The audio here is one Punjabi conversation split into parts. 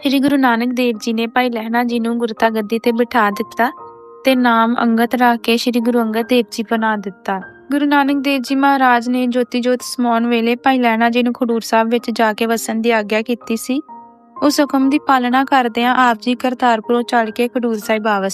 ਸ੍ਰੀ ਗੁਰੂ ਨਾਨਕ ਦੇਵ ਜੀ ਨੇ ਭਾਈ ਲਹਿਣਾ ਜੀ ਨੂੰ ਗੁਰਤਾ ਗੱਦੀ ਤੇ ਬਿਠਾ ਦਿੱਤਾ ਤੇ ਨਾਮ ਅੰਗਤ ਰੱਖ ਕੇ ਸ੍ਰੀ ਗੁਰੂ ਅੰਗਦ ਦੇਵ ਜੀ ਬਣਾ ਦਿੱਤਾ। ਗੁਰੂ ਨਾਨਕ ਦੇਵ ਜੀ ਮਹਾਰਾਜ ਨੇ ਜੋਤੀ ਜੋਤ ਸਮਾਉਣ ਵੇਲੇ ਭਾਈ ਲਹਿਣਾ ਜੀ ਨੂੰ ਖਡੂਰ ਸਾਹਿਬ ਵਿੱਚ ਜਾ ਕੇ ਵਸਣ ਦੀ ਆਗਿਆ ਕੀਤੀ ਸੀ। ਉਸ ਹੁਕਮ ਦੀ ਪਾਲਣਾ ਕਰਦਿਆਂ ਆਪ ਜੀ ਕਰਤਾਰਪੁਰੋਂ ਚੱਲ ਕੇ ਖਡੂਰ ਸਾਹਿਬ ਆ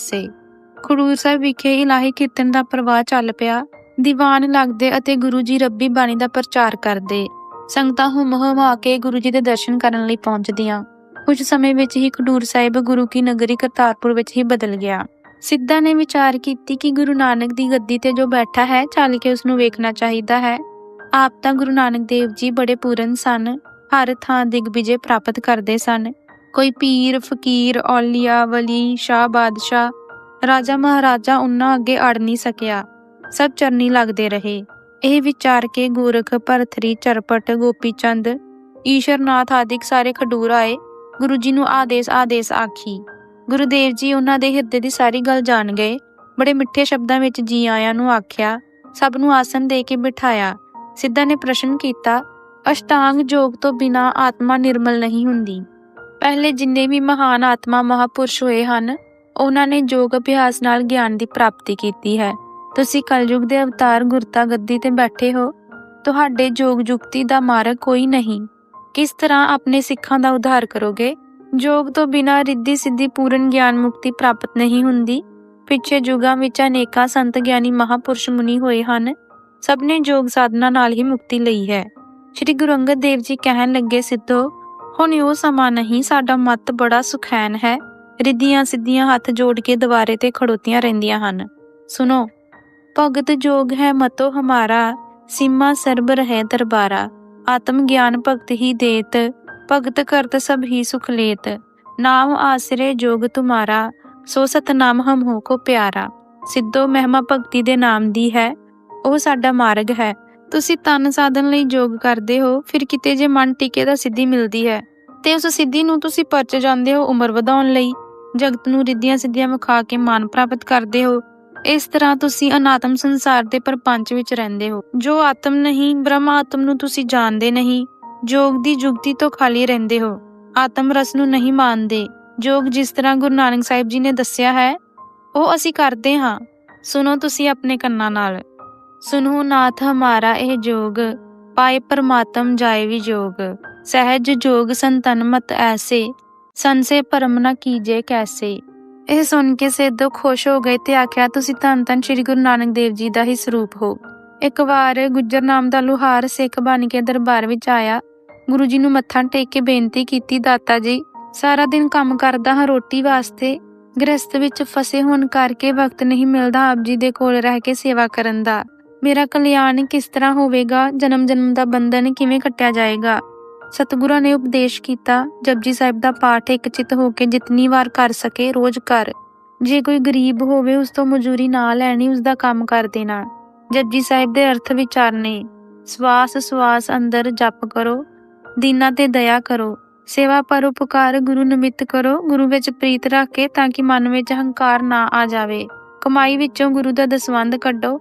ਖਡੂਰ ਸਾਹਿਬ ਵਿਖੇ ਇਲਾਹੀ ਕੀਰਤਨ ਦਾ ਪ੍ਰਵਾਹ ਚੱਲ ਪਿਆ। ਦੀਵਾਨ ਲੱਗਦੇ ਅਤੇ ਗੁਰੂ ਜੀ ਰੱਬੀ ਬਾਣੀ ਦਾ ਪ੍ਰਚਾਰ ਕਰਦੇ ਸੰਗਤਾਂ ਹੁਮ ਹੁਮਾ ਕੇ ਗੁਰੂ ਜੀ ਦੇ ਦਰਸ਼ਨ ਕਰਨ ਲਈ ਪਹੁੰਚਦੀਆਂ। ਕੁਝ ਸਮੇਂ ਵਿੱਚ ਹੀ ਖਡੂਰ ਸਾਹਿਬ ਗੁਰੂ ਕੀ ਨਗਰੀ ਕਰਤਾਰਪੁਰ ਵਿੱਚ ਹੀ ਬਦਲ ਗਿਆ। ਸਿੱਧਾ ਨੇ ਵਿਚਾਰ ਕੀਤੀ ਕਿ ਗੁਰੂ ਨਾਨਕ ਦੀ ਗੱਦੀ ਤੇ ਜੋ ਬੈਠਾ ਹੈ, ਚੱਲ ਕੇ ਉਸ ਨੂੰ ਵੇਖਣਾ ਚਾਹੀਦਾ ਹੈ। ਆਪ ਤਾਂ ਗੁਰੂ ਨਾਨਕ ਦੇਵ ਜੀ ਬੜੇ ਪੂਰਨ ਸਨ, ਹਰ ਥਾਂ ਦਿਗਵਿਜੇ ਪ੍ਰਾਪਤ ਕਰਦੇ ਸਨ। ਕੋਈ ਪੀਰ, ਫਕੀਰ, ਔਲੀਆ, ਵਲੀ, ਸ਼ਾਹ, ਬਾਦਸ਼ਾਹ, ਰਾਜਾ ਮਹਾਰਾਜਾ ਉਹਨਾਂ ਅੱਗੇ ਅੜ ਨਹੀਂ ਸਕਿਆ। ਸਭ ਚਰਨੀ ਲੱਗਦੇ ਰਹੇ। ਇਹ ਵਿਚਾਰ ਕੇ ਗੋਰਖ, ਭਰਥਰੀ, ਚਰਪਟ ਗੋਪੀਚੰਦ ਈਸ਼ਰਨਾਥ ਆਦਿਕ ਸਾਰੇ ਖਡੂਰ ਆਏ। ਗੁਰੂ ਜੀ ਨੂੰ ਆਦੇਸ਼ ਆਦੇਸ਼ ਆਖੀ। ਗੁਰੂਦੇਵ ਜੀ ਉਹਨਾਂ ਦੇ ਹਿਰਦੇ ਦੀ ਸਾਰੀ ਗੱਲ ਜਾਣ ਗਏ। ਬੜੇ ਮਿੱਠੇ ਸ਼ਬਦਾਂ ਵਿੱਚ ਜੀ ਆਇਆਂ ਨੂੰ ਆਖਿਆ, ਸਭ ਨੂੰ ਆਸਨ ਦੇ ਕੇ ਬਿਠਾਇਆ। ਸਿੱਧਾ ਨੇ ਪ੍ਰਸ਼ਨ ਕੀਤਾ, ਅਸ਼ਟਾਂਗ ਯੋਗ ਤੋਂ ਬਿਨਾ ਆਤਮਾ ਨਿਰਮਲ ਨਹੀਂ ਹੁੰਦੀ। ਪਹਿਲੇ ਜਿੰਨੇ ਵੀ ਮਹਾਨ ਆਤਮਾ ਮਹਾਪੁਰਸ਼ ਹੋਏ ਹਨ, ਉਹਨਾਂ ਨੇ ਯੋਗ ਅਭਿਆਸ ਨਾਲ ਗਿਆਨ ਦੀ ਪ੍ਰਾਪਤੀ ਕੀਤੀ ਹੈ। ਤੁਸੀਂ ਕਲਯੁਗ ਦੇ ਅਵਤਾਰ ਗੁਰਤਾ ਗੱਦੀ ਤੇ ਬੈਠੇ ਹੋ। ਤੁਹਾਡੇ ਯੋਗ ਜੁਗਤੀ ਦਾ ਮਾਰਗ ਕੋਈ ਨਹੀਂ। ਕਿਸ ਤਰ੍ਹਾਂ ਆਪਣੇ ਸਿੱਖਾਂ ਦਾ ਉਧਾਰ ਕਰੋਗੇ? ਯੋਗ ਤੋਂ ਬਿਨਾਂ ਰਿੱਧੀ ਸਿੱਧੀ ਪੂਰਨ ਗਿਆਨ ਮੁਕਤੀ ਪ੍ਰਾਪਤ ਨਹੀਂ ਹੁੰਦੀ। ਪਿਛੇ ਯੁਗਾਂ ਵਿੱਚ ਅਨੇਕਾਂ ਸੰਤ ਗਿਆਨੀ ਮਹਾਪੁਰਸ਼ ਮੁਨੀ ਹੋਏ ਹਨ। ਸਭ ਨੇ ਯੋਗ ਸਾਧਨਾ ਨਾਲ ਹੀ ਮੁਕਤੀ ਲਈ ਹੈ। ਸ੍ਰੀ ਗੁਰੂ ਅੰਗਦ ਦੇਵ ਜੀ ਕਹਿਣ ਲੱਗੇ, ਸਿੱਧੋ, ਹੁਣ ਉਹ ਸਮਾਂ ਨਹੀਂ, ਸਾਡਾ ਮਤ ਬੜਾ ਸੁਖੈਨ ਹੈ। ਰਿੱਧੀਆਂ ਸਿੱਧੀਆਂ ਹੱਥ ਜੋੜ ਕੇ ਦੁਆਰੇ ਤੇ ਖੜੋਤੀਆਂ ਰਹਿੰਦੀਆਂ ਹਨ। ਸੁਨੋ ਭਗਤ ਜੋਗ ਹੈ ਮਤੋ ਹਮਾਰਾ, ਸੀਮਾ ਸਰਬ ਰਹੇ ਦਰਬਾਰਾ। ਆਤਮ ਗਿਆਨ ਭਗਤ ਹੀ ਦੇਤ, ਭਗਤ ਕਰਤ ਸਭ ਹੀ ਸੁਖ ਲੇਤ। ਨਾਮ ਆਸਰੇ ਜੋਗ ਤੁਮਾਰਾ, ਸੋ ਸਤਨਾਮ ਹਮ ਹੋ ਕੋ ਪਿਆਰਾ। ਸਿੱਧੋ ਮਹਿਮਾ ਭਗਤੀ ਦੇ ਨਾਮ ਦੀ ਹੈ, ਉਹ ਸਾਡਾ ਮਾਰਗ ਹੈ। ਤੁਸੀਂ ਤਨ ਸਾਧਨ ਲਈ ਯੋਗ ਕਰਦੇ ਹੋ, ਫਿਰ ਕਿਤੇ ਜੇ ਮਨ ਟਿਕੇ ਤਾਂ ਸਿੱਧੀ ਮਿਲਦੀ ਹੈ। ਤੇ ਉਸ ਸਿੱਧੀ ਨੂੰ ਤੁਸੀਂ ਪਰਚ ਜਾਂਦੇ ਹੋ ਉਮਰ ਵਧਾਉਣ ਲਈ। ਜਗਤ ਨੂੰ ਰਿੱਧੀਆਂ ਸਿੱਧੀਆਂ ਵਿਖਾ ਕੇ ਮਾਨ ਪ੍ਰਾਪਤ ਕਰਦੇ ਹੋ। ਇਸ ਤਰ੍ਹਾਂ ਤੁਸੀਂ ਅਨਾਤਮ ਸੰਸਾਰ ਦੇ ਪਰਪੰਚ ਵਿੱਚ ਰਹਿੰਦੇ ਹੋ। ਜੋ ਆਤਮ ਨਹੀਂ ਬ੍ਰਹਮ ਆਤਮ ਨੂੰ ਤੁਸੀਂ ਜਾਣਦੇ ਨਹੀਂ। ਜੋਗ ਦੀ ਜੁਗਤੀ ਤੋਂ ਖਾਲੀ ਰਹਿੰਦੇ ਹੋ। ਆਤਮ ਰਸ ਨੂੰ ਨਹੀਂ ਮੰਨਦੇ ਜੋਗ ਜਿਸ ਤਰ੍ਹਾਂ ਗੁਰੂ ਨਾਨਕ ਸਾਹਿਬ ਜੀ ਨੇ ਦੱਸਿਆ ਹੈ, ਉਹ ਅਸੀਂ ਕਰਦੇ ਹਾਂ। ਸੁਣੋ ਤੁਸੀਂ ਆਪਣੇ ਕੰਨਾਂ ਨਾਲ। ਸੁਨੋ ਨਾਥ ਹਮਾਰਾ ਇਹ ਜੋਗ, ਪਾਏ ਪਰਮਾਤਮ ਜਾਏ ਵੀ ਜੋਗ। ਸਹਿਜ ਜੋਗ ਸੰਤਨ ਮਤ ਐਸੇ, ਸੰਸੇ ਪਰਮ ਨ ਕੀਜੇ ਕੈਸੇ। ਇਹ ਸੁਣ ਕੇ ਸੇਧੋ ਖੁਸ਼ ਹੋ ਗਏ ਤੇ ਆਖਿਆ, ਤੁਸੀਂ ਧੰਨ ਧੰਨ ਸ੍ਰੀ ਗੁਰੂ ਨਾਨਕ ਦੇਵ ਜੀ ਦਾ ਹੀ ਸਰੂਪ ਹੋ। ਇੱਕ ਵਾਰ ਗੁੱਜਰ ਨਾਮ ਦਾ ਲੁਹਾਰ ਸਿੱਖ ਬਣ ਕੇ ਦਰਬਾਰ ਵਿੱਚ ਆਇਆ। ਗੁਰੂ ਜੀ ਨੂੰ ਮੱਥਾ ਟੇਕ ਕੇ ਬੇਨਤੀ ਕੀਤੀ, ਦਾਤਾ ਜੀ, ਸਾਰਾ ਦਿਨ ਕੰਮ ਕਰਦਾ ਹਾਂ ਰੋਟੀ ਵਾਸਤੇ। ਗ੍ਰਸਥ ਵਿੱਚ ਫਸੇ ਹੋਣ ਕਰਕੇ ਵਕਤ ਨਹੀਂ ਮਿਲਦਾ ਆਪ ਜੀ ਦੇ ਕੋਲ ਰਹਿ ਕੇ ਸੇਵਾ ਕਰਨ ਦਾ। ਮੇਰਾ ਕਲਿਆਣ ਕਿਸ ਤਰ੍ਹਾਂ ਹੋਵੇਗਾ? ਜਨਮ ਜਨਮ ਦਾ ਬੰਧਨ ਕਿਵੇਂ ਕੱਟਿਆ ਜਾਏਗਾ? ਸਤਿਗੁਰਾਂ ਨੇ ਉਪਦੇਸ਼ ਕੀਤਾ, ਜਪਜੀ ਸਾਹਿਬ ਦਾ ਪਾਠ ਇੱਕ ਚਿਤ ਹੋ ਕੇ ਜਿਤਨੀ ਵਾਰ ਕਰ ਸਕੇ ਰੋਜ਼ ਕਰ। ਜੇ ਕੋਈ ਗਰੀਬ ਹੋਵੇ, ਉਸ ਤੋਂ ਮਜ਼ਦੂਰੀ ਨਾ ਲੈਣੀ, ਉਸ ਦਾ ਕੰਮ ਕਰ ਦੇਣਾ। ਜਪਜੀ ਸਾਹਿਬ ਦੇ ਅਰਥ ਵਿਚਾਰਨੇ ਸਵਾਸ ਸਵਾਸ ਅੰਦਰ ਜਪ ਕਰੋ, ਦੀਨਾ ਤੇ ਦਇਆ ਕਰੋ, ਸੇਵਾ ਪਰ ਉਪਕਾਰ ਗੁਰੂ ਨਿਮਿਤ ਕਰੋ, ਗੁਰੂ ਵਿੱਚ ਪ੍ਰੀਤ ਰੱਖ ਕੇ ਤਾਂ ਕਿ ਮਨ ਵਿੱਚ ਹੰਕਾਰ ਨਾ ਆ ਜਾਵੇ। ਕਮਾਈ ਵਿੱਚੋਂ ਗੁਰੂ ਦਾ ਦਸਵੰਦ ਕੱਢੋ,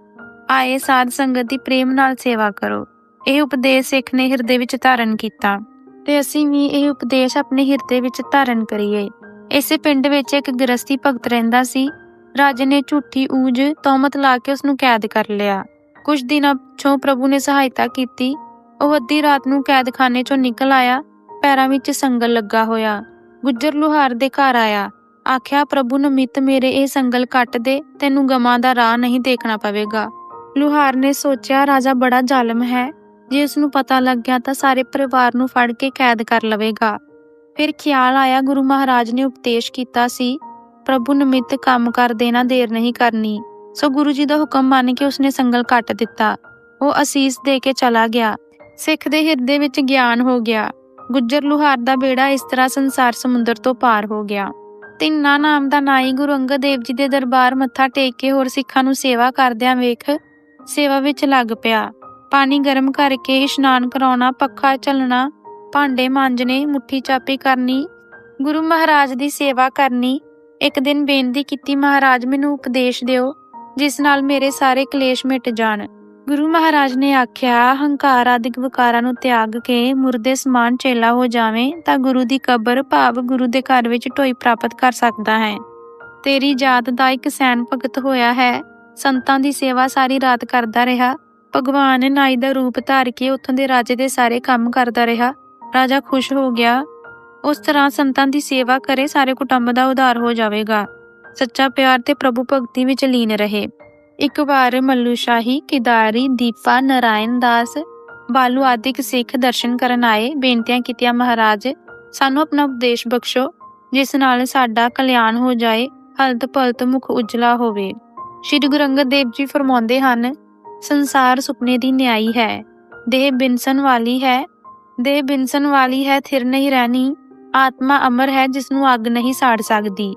ਆਏ ਸਾਧ ਸੰਗਤ ਦੀ ਪ੍ਰੇਮ ਨਾਲ ਸੇਵਾ ਕਰੋ। ਇਹ ਉਪਦੇਸ਼ ਸਿੱਖ ਨੇ ਹਿਰਦੇ ਵਿੱਚ ਧਾਰਨ ਕੀਤਾ ਤੇ ਅਸੀਂ ਵੀ ਇਹ ਉਪਦੇਸ਼ ਆਪਣੇ ਹਿਰਦੇ ਵਿੱਚ ਧਾਰਨ ਕਰੀਏ। ਇਸੇ ਪਿੰਡ ਵਿੱਚ ਇੱਕ ਗ੍ਰਸਤੀ ਭਗਤ ਰਹਿੰਦਾ ਸੀ। ਰਾਜੇ ਨੇ ਝੂਠੀ ਊਜ, ਤੌਮਤ ਲਾ ਕੇ ਉਸ ਨੂੰ ਕੈਦ ਕਰ ਲਿਆ। ਕੁਝ ਦਿਨਾਂ ਪਿਛੋਂ ਪ੍ਰਭੂ ਨੇ ਸਹਾਇਤਾ ਕੀਤੀ। ਉਹ ਅੱਧੀ ਰਾਤ ਨੂੰ ਕੈਦਖਾਨੇ ਚੋਂ ਨਿਕਲ ਆਇਆ। ਪੈਰਾਂ ਵਿੱਚ ਸੰਗਲ ਲੱਗਾ ਹੋਇਆ। ਗੁੱਜਰ ਲੁਹਾਰ ਦੇ ਘਰ ਆਇਆ। ਆਖਿਆ, ਪ੍ਰਭੂ ਨਮਿਤ ਮੇਰੇ ਇਹ ਸੰਗਲ ਕੱਟ ਦੇ, ਤੈਨੂੰ ਗਮਾਂ ਦਾ ਰਾਹ ਨਹੀਂ ਦੇਖਣਾ ਪਵੇਗਾ। ਲੁਹਾਰ ਨੇ ਸੋਚਿਆ, ਰਾਜਾ ਬੜਾ ਜ਼ਾਲਮ ਹੈ। ਜੇ ਉਸ ਨੂੰ ਪਤਾ ਲੱਗ ਗਿਆ ਤਾਂ ਸਾਰੇ ਪਰਿਵਾਰ ਨੂੰ ਫੜ ਕੇ ਕੈਦ ਕਰ ਲਵੇਗਾ। ਫਿਰ ਖਿਆਲ ਆਇਆ ਗੁਰੂ ਮਹਾਰਾਜ ਨੇ ਉਪਦੇਸ਼ ਕੀਤਾ ਸੀ, ਪ੍ਰਭੂ ਨਿਮਿਤ ਕੰਮ ਕਰ ਦੇਣਾ ਦੇਰ ਨਹੀਂ ਕਰਨੀ। ਸੋ ਗੁਰੂ ਜੀ ਦਾ ਹੁਕਮ ਮੰਨ ਕੇ ਉਸਨੇ ਸੰਗਲ ਕੱਟ ਦਿੱਤਾ। ਉਹ ਅਸੀਸ ਦੇ ਕੇ ਚਲਾ ਗਿਆ। ਸਿੱਖ ਦੇ ਹਿਰਦੇ ਵਿੱਚ ਗਿਆਨ ਹੋ ਗਿਆ। ਗੁੱਜਰ ਲੁਹਾਰ ਦਾ ਬੇੜਾ ਇਸ ਤਰ੍ਹਾਂ ਸੰਸਾਰ ਸਮੁੰਦਰ ਤੋਂ ਪਾਰ ਹੋ ਗਿਆ। ਤਿੰਨਾ ਨਾਮ ਦਾ ਨਾਈ ਗੁਰੂ ਅੰਗਦ ਦੇਵ ਜੀ ਦੇ ਦਰਬਾਰ ਮੱਥਾ ਟੇਕ ਕੇ ਹੋਰ ਸਿੱਖਾਂ ਨੂੰ ਸੇਵਾ ਕਰਦਿਆਂ ਵੇਖ ਸੇਵਾ ਵਿੱਚ ਲੱਗ ਪਿਆ। ਪਾਣੀ ਗਰਮ ਕਰਕੇ ਇਸ਼ਨਾਨ ਕਰਾਉਣਾ, ਪੱਖਾ ਚੱਲਣਾ, ਭਾਂਡੇ ਮਾਂਜਣੇ, ਮੁੱਠੀ ਚਾਪੀ ਕਰਨੀ, ਗੁਰੂ ਮਹਾਰਾਜ ਦੀ ਸੇਵਾ ਕਰਨੀ। ਇੱਕ ਦਿਨ ਬੇਨਤੀ ਕੀਤੀ, ਮਹਾਰਾਜ, ਮੈਨੂੰ ਉਪਦੇਸ਼ ਦਿਓ, ਜਿਸ ਨਾਲ ਮੇਰੇ ਸਾਰੇ ਕਲੇਸ਼ ਮਿਟ ਜਾਣ। ਗੁਰੂ ਮਹਾਰਾਜ ਨੇ ਆਖਿਆ, ਹੰਕਾਰ ਆਦਿਕ ਵਿਕਾਰਾਂ ਨੂੰ ਤਿਆਗ ਕੇ ਮੁਰਦੇ ਸਮਾਨ ਚੇਲਾ ਹੋ ਜਾਵੇਂ, ਤਾਂ ਗੁਰੂ ਦੀ ਕਬਰ ਭਾਵ ਗੁਰੂ ਦੇ ਘਰ ਵਿੱਚ ਢੋਈ ਪ੍ਰਾਪਤ ਕਰ ਸਕਦਾ ਹੈ। ਤੇਰੀ ਯਾਦ ਦਾ ਇੱਕ ਸੈਨ ਭਗਤ ਹੋਇਆ ਹੈ, ਸੰਤਾਂ ਦੀ ਸੇਵਾ ਸਾਰੀ ਰਾਤ ਕਰਦਾ ਰਿਹਾ ਭਗਵਾਨ ਨਾਈ ਦਾ ਰੂਪ ਧਾਰ ਕੇ ਉੱਥੋਂ ਦੇ ਰਾਜੇ ਦੇ ਸਾਰੇ ਕੰਮ ਕਰਦਾ ਰਿਹਾ। ਰਾਜਾ ਖੁਸ਼ ਹੋ ਗਿਆ। ਉਸ ਤਰ੍ਹਾਂ ਸੰਤਾਂ ਦੀ ਸੇਵਾ ਕਰੇ ਸਾਰੇ ਕੁਟੁੰਬ ਦਾ ਉਧਾਰ ਹੋ ਜਾਵੇਗਾ। ਸੱਚਾ ਪਿਆਰ ਤੇ ਪ੍ਰਭੂ ਭਗਤੀ ਵਿੱਚ ਲੀਨ ਰਹੇ। ਇੱਕ ਵਾਰ ਮੱਲੂ ਸ਼ਾਹੀ ਕਿਦਾਰੀ, ਦੀਪਾ, ਨਰਾਇਣ ਦਾਸ, ਬਾਲੂ ਆਦਿਕ ਸਿੱਖ ਦਰਸ਼ਨ ਕਰਨ ਆਏ, ਬੇਨਤੀਆਂ ਕੀਤੀਆਂ, ਮਹਾਰਾਜ, ਸਾਨੂੰ ਆਪਣਾ ਉਪਦੇਸ਼ ਬਖਸ਼ੋ। ਜਿਸ ਨਾਲ ਸਾਡਾ ਕਲਿਆਣ ਹੋ ਜਾਏ ਹਲਤ ਪਲਤ ਮੁਖ ਉਜਲਾ ਹੋਵੇ। ਸ਼੍ਰੀ ਗੁਰੂ ਅੰਗਦ ਦੇਵ ਜੀ ਫਰਮਾਉਂਦੇ ਹਨ ਸੰਸਾਰ ਸੁਪਨੇ ਦੀ ਨਿਆਈ ਹੈ। ਦੇਹ ਬਿਨਸਨ ਵਾਲੀ ਹੈ। ਦੇਹ ਬਿਨਸਨ ਵਾਲੀ ਹੈ, ਥਿਰ ਨਹੀਂ ਰਹਿਣੀ। ਆਤਮਾ ਅਮਰ ਹੈ ਜਿਸ ਨੂੰ ਅੱਗ ਨਹੀਂ ਸਾੜ ਸਕਦੀ।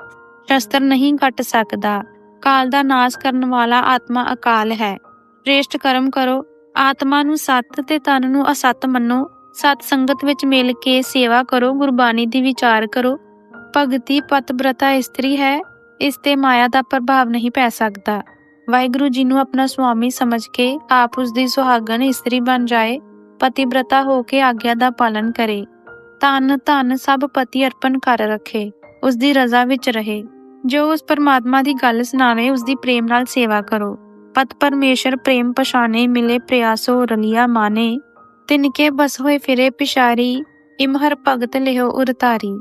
ਸ਼ਸਤਰ ਨਹੀਂ ਕੱਟ ਸਕਦਾ। ਕਾਲ ਦਾ ਨਾਸ਼ ਕਰਨ ਵਾਲਾ ਆਤਮਾ ਅਕਾਲ ਹੈ। ਪ੍ਰੇਸ਼ਟ ਕਰਮ ਕਰੋ। ਆਤਮਾ ਨੂੰ ਸੱਤ ਤੇ ਤਨ ਨੂੰ ਅਸਤ ਮੰਨੋ। ਸਤ ਸੰਗਤ ਵਿੱਚ ਮਿਲ ਕੇ ਸੇਵਾ ਕਰੋ। ਗੁਰਬਾਣੀ ਦੀ ਵਿਚਾਰ ਕਰੋ। ਭਗਤੀ ਪਤਬ੍ਰਤਾ ਇਸਤਰੀ ਹੈ। ਇਸ ਤੇ ਮਾਇਆ ਦਾ ਪ੍ਰਭਾਵ ਨਹੀਂ ਪੈ ਸਕਦਾ। ਵਾਹਿਗੁਰੂ ਜੀ ਨੂੰ ਆਪਣਾ ਸੁਆਮੀ ਸਮਝ ਕੇ ਆਪ ਉਸ ਦੀ ਸੁਹਾਗਣ ਇਸਤਰੀ ਬਣ ਜਾਏ ਪਤਿਬ੍ਰਤਾ ਹੋ ਕੇ ਆਗਿਆ ਦਾ ਪਾਲਨ ਕਰੇ। ਧਨ ਧਨ ਸਭ ਪਤੀ ਅਰਪਣ ਕਰ ਰੱਖੇ ਉਸ ਦੀ ਰਜ਼ਾ ਵਿੱਚ ਰਹੇ। ਜੋ ਉਸ ਪਰਮਾਤਮਾ ਦੀ ਗੱਲ ਸੁਣਾਵੇ ਉਸ ਦੀ ਪ੍ਰੇਮ ਨਾਲ ਸੇਵਾ ਕਰੋ। ਪਤ ਪਰਮੇਸ਼ਰ ਪ੍ਰੇਮ ਪਛਾਣੇ, ਮਿਲੇ ਪ੍ਰਯਾਸੋ ਰਲਿਆ ਮਾਨੇ। ਤਿਨਕੇ ਬਸ ਹੋਏ ਫਿਰੇ ਪਿਸ਼ਾਰੀ ਇਮਹਰ ਭਗਤ ਲਿਓ ਉਰਤਾਰੀ।